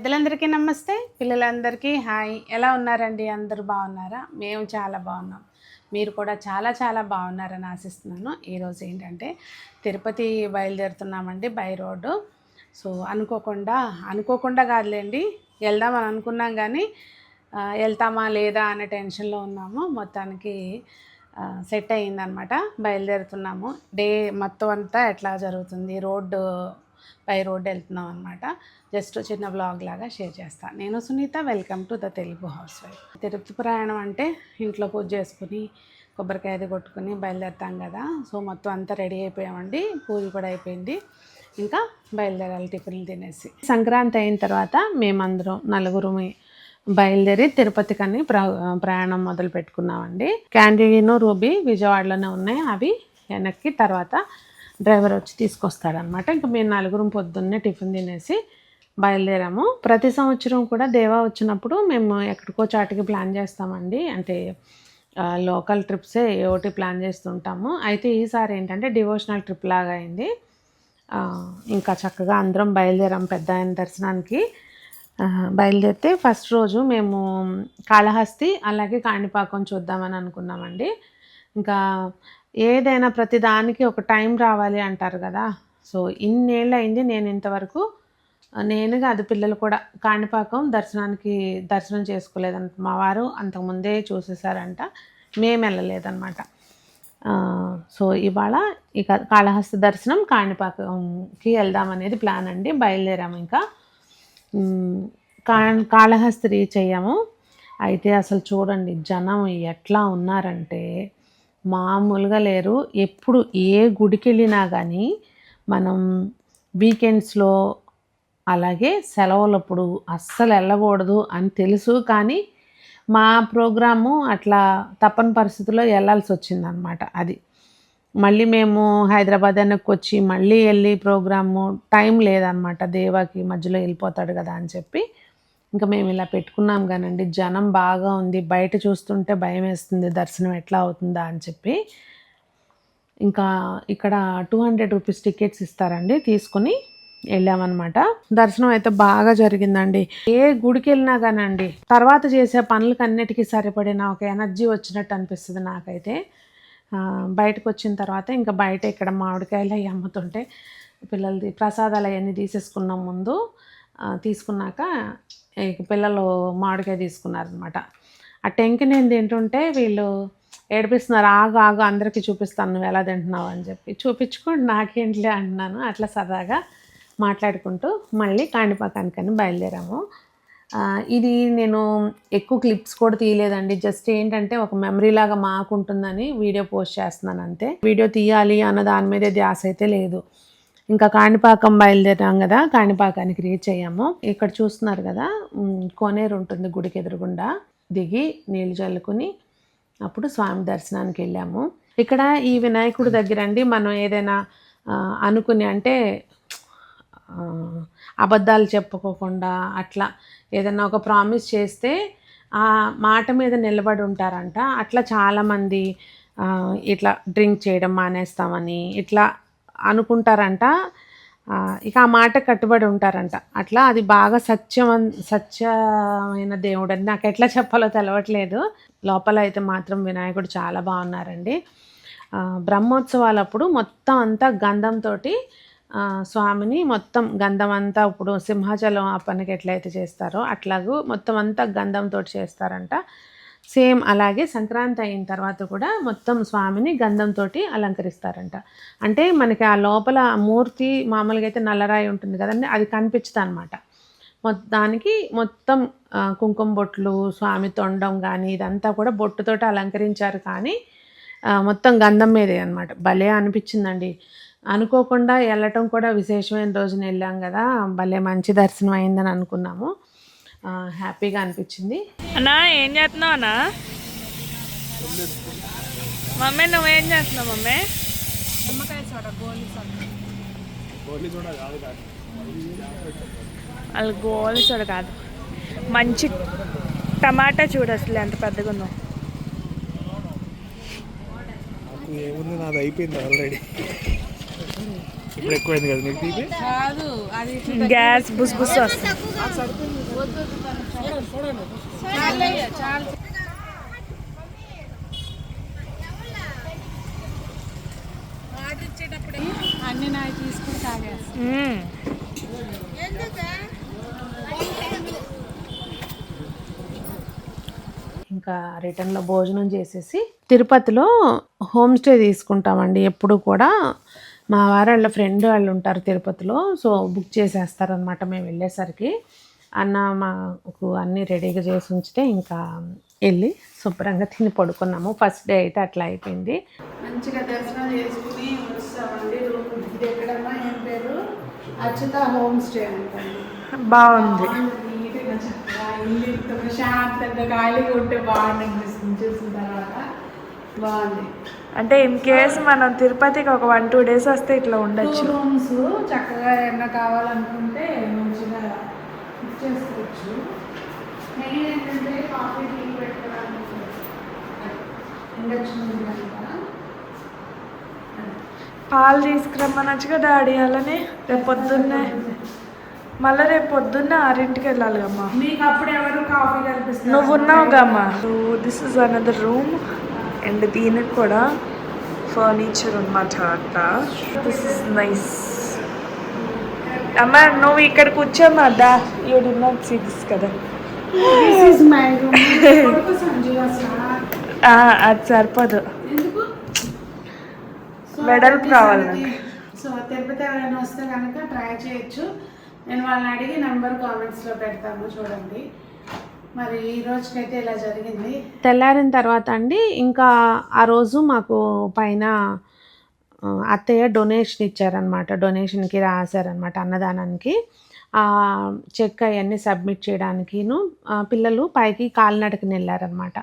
పెద్దలందరికీ నమస్తే. పిల్లలందరికీ హాయ్. ఎలా ఉన్నారండి? అందరూ బాగున్నారా? మేము చాలా బాగున్నాం. మీరు కూడా చాలా చాలా బాగున్నారని ఆశిస్తున్నాను. ఈరోజు ఏంటంటే తిరుపతి బయలుదేరుతున్నామండి బై రోడ్డు సో అనుకోకుండా అనుకోకుండా కాదులేండి. వెళ్దామని అనుకున్నాం కానీ వెళ్తామా లేదా అనే టెన్షన్లో ఉన్నాము. మొత్తానికి సెట్ అయ్యిందనమాట బయలుదేరుతున్నాము. డే మొత్తం అంతా ఎట్లా జరుగుతుంది? రోడ్డు పై రోడ్డు వెళ్తున్నాం అనమాట జస్ట్ చిన్న బ్లాగ్ లాగా షేర్ చేస్తాను నేను Sunitha welcome to the Telugu housewife Tirupati ప్రయాణం అంటే ఇంట్లో పూజ చేసుకుని కొబ్బరికాయది కొట్టుకుని బయలుదేరుతాం కదా. సో మొత్తం అంతా రెడీ అయిపోయామండి. పూజ కూడా అయిపోయింది. ఇంకా బయలుదేరాలి టిఫిన్లు తినేసి. సంక్రాంతి అయిన తర్వాత మేమందరం నలుగురు బయలుదేరి తిరుపతికి అని ప్ర ప్రయాణం మొదలు పెట్టుకున్నామండి క్యాంటీన్ రూబీ విజయవాడలోనే ఉన్నాయి. అవి వెనక్కి తర్వాత డ్రైవర్ వచ్చి తీసుకొస్తాడనమాట ఇంకా మేము నలుగురం పొద్దున్నే టిఫిన్ తినేసి బయలుదేరాము. ప్రతి సంవత్సరం కూడా దేవా వచ్చినప్పుడు మేము ఎక్కడికో చాటికి ప్లాన్ చేస్తామండి. అంటే లోకల్ ట్రిప్సే ఏ ఒకటి ప్లాన్ చేస్తుంటాము. అయితే ఈసారి ఏంటంటే డివోషనల్ ట్రిప్ లాగా అయింది. ఇంకా చక్కగా అందరం బయలుదేరాం పెద్ద ఆయన దర్శనానికి. బయలుదేరితే ఫస్ట్ రోజు మేము కాళహస్తి అలాగే కాణిపాకం చూద్దామని అనుకున్నామండి. ఇంకా ఏదైనా ప్రతిదానికి ఒక టైం రావాలి అంటారు కదా. సో ఇన్నేళ్ళు అయింది నేను ఇంతవరకు నేనుగా అది పిల్లలు కూడా కాణిపాకం దర్శనానికి దర్శనం చేసుకోలేదంట. మా వారు అంతకుముందే చూసేసారంట మేము వెళ్ళలేదన్నమాట. సో ఇవాళ ఇక కాళహస్తి దర్శనం కాణిపాకంకి వెళ్దామనేది ప్లాన్ అండి. బయలుదేరాము ఇంకా. కా కాళహస్తి రీచ్ అయ్యాము. అయితే అసలు చూడండి జనం ఎట్లా ఉన్నారంటే మామూలుగా లేరు. ఎప్పుడు ఏ గుడికి వెళ్ళినా కానీ మనం వీకెండ్స్లో అలాగే సెలవులప్పుడు అస్సలు వెళ్ళకూడదు అని తెలుసు. కానీ మా ప్రోగ్రాము అట్లా తప్పని పరిస్థితుల్లో వెళ్ళాల్సి వచ్చిందనమాట అది. మళ్ళీ మేము హైదరాబాద్ వెనక్కి వచ్చి మళ్ళీ వెళ్ళి ప్రోగ్రాము టైం లేదనమాట. దేవాకి మధ్యలో వెళ్ళిపోతాడు కదా అని చెప్పి ఇంకా మేము ఇలా పెట్టుకున్నాం కానండి. జనం బాగా ఉంది. బయట చూస్తుంటే భయం వేస్తుంది. దర్శనం ఎట్లా అవుతుందా అని చెప్పి. ఇంకా ఇక్కడ టూ హండ్రెడ్ రూపీస్ టికెట్స్ ఇస్తారండి. తీసుకుని వెళ్ళామన్నమాట. దర్శనం అయితే బాగా జరిగిందండి. ఏ గుడికి వెళ్ళినా కానండి తర్వాత చేసే పనులకి అన్నిటికీ సరిపడిన ఒక ఎనర్జీ వచ్చినట్టు అనిపిస్తుంది నాకైతే. బయటకు వచ్చిన తర్వాత ఇంకా బయట ఇక్కడ మామిడికాయలు అవి అమ్ముతుంటే పిల్లలది ప్రసాదాలు అవన్నీ తీసేసుకున్నాం ముందు. తీసుకున్నాక ఇక పిల్లలు మామిడికాయ తీసుకున్నారనమాట ఆ టెంకి నేను తింటుంటే వీళ్ళు ఏడిపిస్తున్నారు ఆగు ఆగు అందరికీ చూపిస్తాను నువ్వు ఎలా తింటున్నావు అని చెప్పి చూపించుకోండి నాకేంటిలే అంటున్నాను. అట్లా సరదాగా మాట్లాడుకుంటూ మళ్ళీ కాణిపాకానికని బయలుదేరాము. ఇది నేను ఎక్కువ క్లిప్స్ కూడా తీయలేదండి. జస్ట్ ఏంటంటే ఒక మెమరీ లాగా మాకుంటుందని వీడియో పోస్ట్ చేస్తున్నాను అంతే. వీడియో తీయాలి అన్న దాని మీద ధ్యాస అయితే లేదు. ఇంకా కాణిపాకం బయలుదేరాం కదా కాణిపాకానికి రీచ్ అయ్యాము. ఇక్కడ చూస్తున్నారు కదా కోనేరు ఉంటుంది గుడికి ఎదురుగుండా దిగి నీళ్ళు చల్లుకుని అప్పుడు స్వామి దర్శనానికి వెళ్ళాము. ఇక్కడ ఈ వినాయకుడి దగ్గర అండి మనం ఏదైనా అనుకుని అంటే అబద్ధాలు చెప్పుకోకుండా అట్లా ఏదైనా ఒక ప్రామిస్ చేస్తే ఆ మాట మీద నిలబడి ఉంటారంట. అట్లా చాలామంది ఇట్లా డ్రింక్ చేయడం మానేస్తామని ఇట్లా అనుకుంటారంట. ఇక ఆ మాట కట్టుబడి ఉంటారంట. అట్లా అది బాగా సత్యం సత్యమైన దేవుడు అని నాకు ఎట్లా చెప్పాలో తెలవట్లేదు. లోపల అయితే మాత్రం వినాయకుడు చాలా బాగున్నారండి. బ్రహ్మోత్సవాలప్పుడు మొత్తం అంతా గంధంతో స్వామిని మొత్తం గంధం అంతా ఇప్పుడు సింహాచలం అప్పనికి ఎట్లయితే చేస్తారో అట్లాగూ మొత్తం అంతా గంధంతో చేస్తారంట. సేమ్ అలాగే సంక్రాంతి అయిన తర్వాత కూడా మొత్తం స్వామిని గంధంతో అలంకరిస్తారంట. అంటే మనకి ఆ లోపల మూర్తి మామూలుగా అయితే నల్లరాయి ఉంటుంది కదండి అది కనిపించదు అనమాట దానికి మొత్తం కుంకుమ బొట్లు స్వామి తొండం కానీ ఇదంతా కూడా బొట్టుతోటి అలంకరించారు కానీ మొత్తం గంధం మీదే అనమాట భలే అనిపించిందండి. అనుకోకుండా వెళ్ళటం కూడా విశేషమైన రోజున వెళ్ళాం కదా భలే మంచి దర్శనం అయిందని అనుకున్నాము. హ్యాపీగా అనిపించింది. అన్నా ఏం చేస్తున్నావు అన్నా? మమ్మీ నువ్వేం చేస్తున్నావు మమ్మీ? వాళ్ళు గోలి చూడ కాదు మంచి టమాటా చూడు అసలు ఎంత పెద్దగా ఉందో. నాకు ఏముంది నాది అయిపోయింది ఆల్రెడీ ఇప్పుడు ఎక్కువైంది కదా మీకు తీపి? కాదు అది గ్యాస్ బుస్ బుస్ అన్ని నాకు తీసుకుని. ఇంకా రిటర్న్లో భోజనం చేసేసి తిరుపతిలో హోమ్ స్టే తీసుకుంటామండి ఎప్పుడు కూడా. మా వారు వాళ్ళ ఫ్రెండ్ వాళ్ళు ఉంటారు తిరుపతిలో సో బుక్ చేసేస్తారనమాట మేము వెళ్ళేసరికి. అన్న మాకు అన్నీ రెడీగా చేసి ఉంచితే ఇంకా వెళ్ళి శుభ్రంగా తిని పడుకున్నాము. ఫస్ట్ డే అయితే అట్లా అయిపోయింది. మంచిగా దర్శనం చేసుకుని వస్తామండి. ఇది ఎక్కడమ్మా? ఏం పేరు? అచ్యుత హోమ్ స్టే అంటండి బాగుంది. ఇల్లు ఇంత ప్రశాంతంగా ఖాళీగా ఉంటే బాగుంది అనిపిస్తుంది. చూసిన తర్వాత బాగుంది. అంటే ఇన్ కేస్ మనం తిరుపతికి ఒక వన్ టూ డేస్ వస్తే ఇట్లా ఉండొచ్చు. రూమ్స్ చక్కగా ఏమన్నా కావాలనుకుంటే మంచిగా చేసుకోవచ్చు. మెయిన్ ఏంటంటే కాఫీ టీ పెట్టుకోవడానికి ఇండక్షన్ పాలు తీసుకురమ్మనొచ్చుగా డాడీ అలానే? రేపు పొద్దున్నే. మళ్ళీ రేపు పొద్దున్నే ఆరింటికి వెళ్ళాలి అమ్మా మీకు అప్పుడు ఎవరు కాఫీ కల్పిస్తారు? నువ్వు ఉన్నావు గమ్మా this is another room and దీనికి కూడా ఫర్నిచర్ అనమాట అట్లా దిస్ ఇస్ నైస్ అమ్మ నువ్వు ఇక్కడ కూర్చోమ్మా దా. You did not see this కదా అది సరిపోదు. వెడల్పు రావాలి సంగతి. సో తిరుపతి ఎవరైనా వస్తే కనుక ట్రై చేయొచ్చు. నేను వాళ్ళని అడిగి నెంబర్ కామెంట్స్లో పెడతాను చూడండి. మరి ఈ రోజుకైతే ఇలా జరిగింది. తెల్లారిన తర్వాత అండి ఇంకా ఆ రోజు మాకు పైన అత్తయ్య డొనేషన్ ఇచ్చారనమాట డొనేషన్కి రాశారనమాట అన్నదానానికి. ఆ చెక్ అవన్నీ సబ్మిట్ చేయడానికిను పిల్లలు పైకి కాలినడకని వెళ్ళారనమాట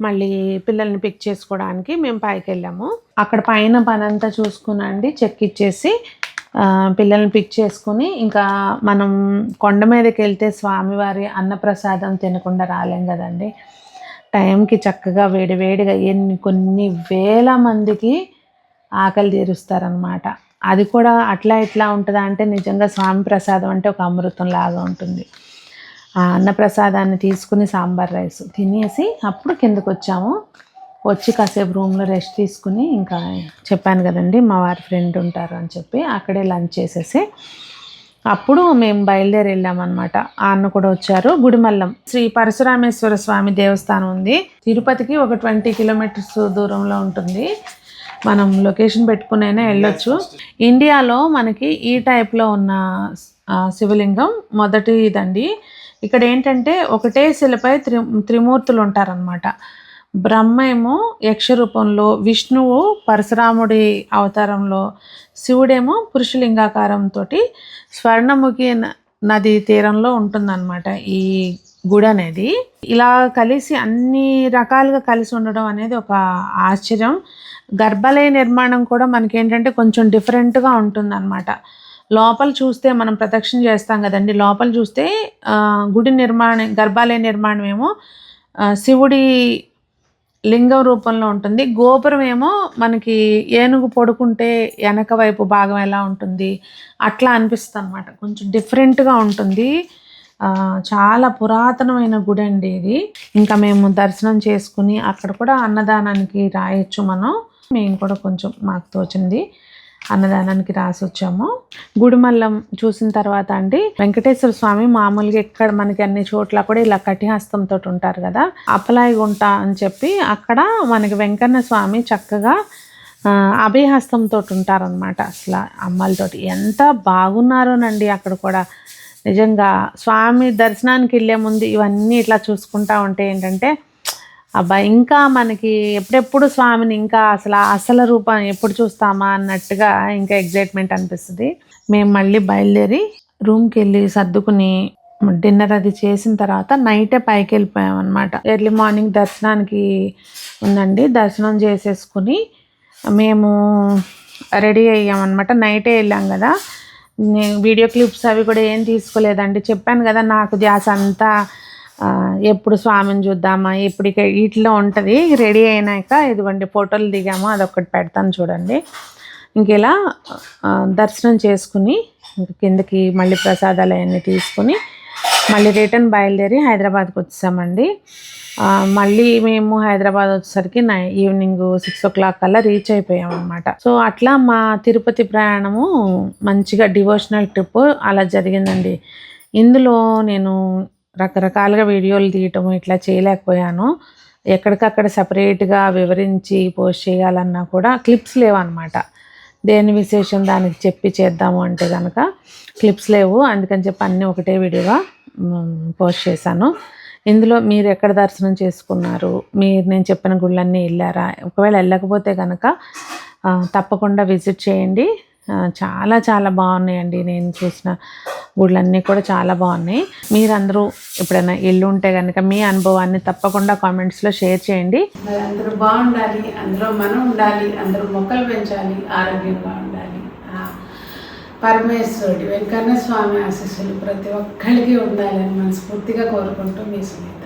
మళ్ళీ పిల్లల్ని పిక్ చేసుకోవడానికి మేము పైకి వెళ్ళాము అక్కడ పైన పనంతా అంతా చూసుకునండి చెక్ ఇచ్చేసి పిల్లల్ని పిక్ చేసుకుని ఇంకా మనం కొండ మీదకి వెళ్తే స్వామివారి అన్నప్రసాదం తినకుండా రాలేం కదండి. టైంకి చక్కగా వేడివేడిగా ఎన్ని కొన్ని వేల మందికి ఆకలి తీరుస్తారనమాట అది కూడా అట్లా ఇట్లా ఉంటుందా అంటే నిజంగా స్వామి ప్రసాదం అంటే ఒక అమృతం లాగా ఉంటుంది. ఆ అన్నప్రసాదాన్ని తీసుకుని సాంబార్ రైస్ తినేసి అప్పుడు కిందకు వచ్చాము వచ్చి కాసేపు రూమ్లో రెస్ట్ తీసుకుని ఇంకా చెప్పాను కదండి మా వారి ఫ్రెండ్ ఉంటారు అని చెప్పి అక్కడే లంచ్ చేసేసి అప్పుడు మేము బయలుదేరి వెళ్ళామన్నమాట అన్న కూడా వచ్చారు. గుడిమల్లం శ్రీ పరశురామేశ్వర స్వామి దేవస్థానం ఉంది. తిరుపతికి ఒక ట్వంటీ కిలోమీటర్స్ దూరంలో ఉంటుంది. మనం లొకేషన్ పెట్టుకునైనా వెళ్ళొచ్చు. ఇండియాలో మనకి ఈ టైప్లో ఉన్న శివలింగం మొదటిదండి. ఇక్కడ ఏంటంటే ఒకటే శిలపై త్రి త్రిమూర్తులు ఉంటారనమాట బ్రహ్మ ఏమో యక్ష రూపంలో విష్ణువు పరశురాముడి అవతారంలో శివుడేమో పురుషలింగాకారంతో స్వర్ణముఖి న- నది తీరంలో ఉంటుందన్నమాట ఈ గుడి అనేది. ఇలా కలిసి అన్ని రకాలుగా కలిసి ఉండడం అనేది ఒక ఆశ్చర్యం. గర్భాలయ నిర్మాణం కూడా మనకి ఏంటంటే కొంచెం డిఫరెంట్గా ఉంటుందన్నమాట. లోపల చూస్తే మనం ప్రదక్షిణ చేస్తాం కదండి లోపల చూస్తే గుడి నిర్మాణం గర్భాలయ నిర్మాణం ఏమో శివుడి లింగం రూపంలో ఉంటుంది. గోపురం ఏమో మనకి ఏనుగు పడుకుంటే వెనక వైపు భాగం ఎలా ఉంటుంది? అట్లా అనిపిస్తుంది అనమాట కొంచెం డిఫరెంట్గా ఉంటుంది. చాలా పురాతనమైన గుడి అండి ఇది. ఇంకా మేము దర్శనం చేసుకుని అక్కడ కూడా అన్నదానానికి రాయొచ్చు మనం. మేము కూడా కొంచెం మాకు తోచింది. అన్నదానానికి రాసి వచ్చాము. గుడిమల్లం చూసిన తర్వాత అండి వెంకటేశ్వర స్వామి మామూలుగా ఎక్కడ మనకి అన్ని చోట్ల కూడా ఇలా కటిహస్తంతో ఉంటారు కదా అప్పలాయి గుంట అని చెప్పి అక్కడ మనకి వెంకన్న స్వామి చక్కగా అభయహస్తంతో ఉంటారనమాట అసలు అమ్మాలతోటి. ఎంత బాగున్నారోనండి అక్కడ కూడా. నిజంగా స్వామి దర్శనానికి వెళ్ళే ముందు ఇవన్నీ ఇట్లా చూసుకుంటా ఉంటే ఏంటంటే అబ్బా ఇంకా మనకి ఎప్పుడెప్పుడు స్వామిని ఇంకా అసలు అసలు రూపం ఎప్పుడు చూస్తామా అన్నట్టుగా ఇంకా ఎగ్జైట్మెంట్ అనిపిస్తుంది. మేము మళ్ళీ బయలుదేరి రూమ్కి వెళ్ళి సర్దుకుని డిన్నర్ అది చేసిన తర్వాత నైటే పైకి వెళ్ళిపోయాం అనమాట ఎర్లీ మార్నింగ్ దర్శనానికి ఉందండి. దర్శనం చేసేసుకుని మేము రెడీ అయ్యామన్నమాట. నైటే వెళ్ళాం కదా. నేను వీడియో క్లిప్స్ అవి కూడా ఏం తీసుకోలేదండి. చెప్పాను కదా నాకు ధ్యాస అంతా ఎప్పుడు స్వామిని చూద్దామా? ఇప్పుడు ఇక వీటిలో ఉంటుంది. రెడీ అయినాక ఇదిగోండి ఫోటోలు దిగాము. అదొకటి పెడతాను చూడండి. ఇంకెలా దర్శనం చేసుకుని కిందకి మళ్ళీ ప్రసాదాలు అవన్నీ తీసుకుని మళ్ళీ రిటర్న్ బయలుదేరి హైదరాబాద్కి వచ్చామండి. మళ్ళీ మేము హైదరాబాద్ వచ్చేసరికి నై ఈవినింగ్ సిక్స్ ఓ క్లాక్ కల్లా రీచ్ అయిపోయాం అనమాట సో అట్లా మా తిరుపతి ప్రయాణము మంచిగా డివోషనల్ ట్రిప్ అలా జరిగిందండి. ఇందులో నేను రకరకాలుగా వీడియోలు తీయటం ఇట్లా చేయలేకపోయాను. ఎక్కడికక్కడ సపరేట్గా వివరించి పోస్ట్ చేయాలన్నా కూడా క్లిప్స్ లేవన్నమాట. దేని విశేషం దానికి చెప్పి చేద్దాము అంటే కనుక క్లిప్స్ లేవు. అందుకని చెప్పి అన్నీ ఒకటే వీడియోగా పోస్ట్ చేశాను. ఇందులో మీరు ఎక్కడ దర్శనం చేసుకున్నారు? మీరు నేను చెప్పిన గుళ్ళన్నీ వెళ్ళారా? ఒకవేళ వెళ్ళకపోతే కనుక తప్పకుండా విజిట్ చేయండి. చాలా చాలా బాగున్నాయండి. నేను చూసిన గుళ్ళన్నీ కూడా చాలా బాగున్నాయి. మీరందరూ ఎప్పుడైనా ఇల్లు ఉంటే కనుక మీ అనుభవాన్ని తప్పకుండా కామెంట్స్లో షేర్ చేయండి. అందరూ బాగుండాలి అందరూ మనం ఉండాలి అందరూ మొక్కలు పెంచాలి ఆరోగ్యంగా ఉండాలి పరమేశ్వరుడి వెంకన్న స్వామి ఆశీస్సులు ప్రతి ఒక్కరికి ఉండాలని మనస్ఫూర్తిగా కోరుకుంటూ మీ సునీత.